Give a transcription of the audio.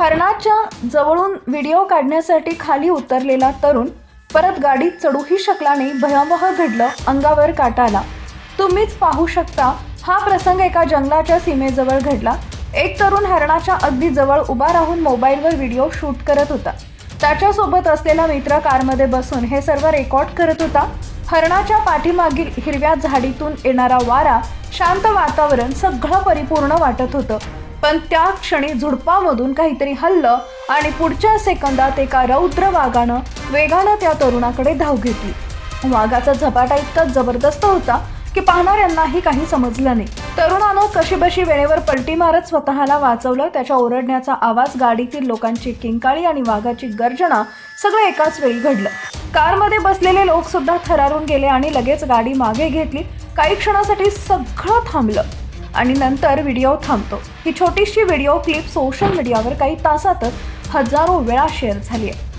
हरणाच्या जवळून व्हिडिओ काढण्यासाठी खाली उतरलेला तरुण परत गाडीत चढूही शकला नाही भयावह घडलं अंगावर काटा आला तुम्हीच पाहू शकता हा प्रसंग एका जंगलाच्या सीमेजवळ घडला. एक तरुण हरणाच्या अगदी जवळ उभा राहून मोबाईलवर व्हिडिओ शूट करत होता. त्याच्यासोबत असलेला मित्र कारमध्ये बसून हे सर्व रेकॉर्ड करत होता. हरणाच्या पाठीमागील हिरव्या झाडीतून येणारा वारा शांत वातावरण सगळं परिपूर्ण वाटत होतं. पण त्या क्षणी झुडपामधून काहीतरी हल्लं आणि पुढच्या सेकंदात एका रौद्र वाघानं वेगानं त्या तरुणाकडे धाव घेतली. वाघाचा झपाटा इतका जबरदस्त होता की पाहणाऱ्यांनाही काही समजलं नाही. तरुणानं कशीबशी वेळेवर पलटी मारत स्वतःला वाचवलं त्याच्या ओरडण्याचा आवाज गाडीतील लोकांची किंकाळी आणि वाघाची गर्जना सगळं एकाच वेळी घडलं. कारमध्ये बसलेले लोक सुद्धा थरारून गेले आणि लगेच गाडी मागे घेतली. काही क्षणासाठी सगळं थांबलं. आणि नंतर व्हिडिओ थांबतो. ही छोटीशी व्हिडिओ क्लिप सोशल मीडियावर काही तासातच हजारो वेळा शेअर झाली आहे.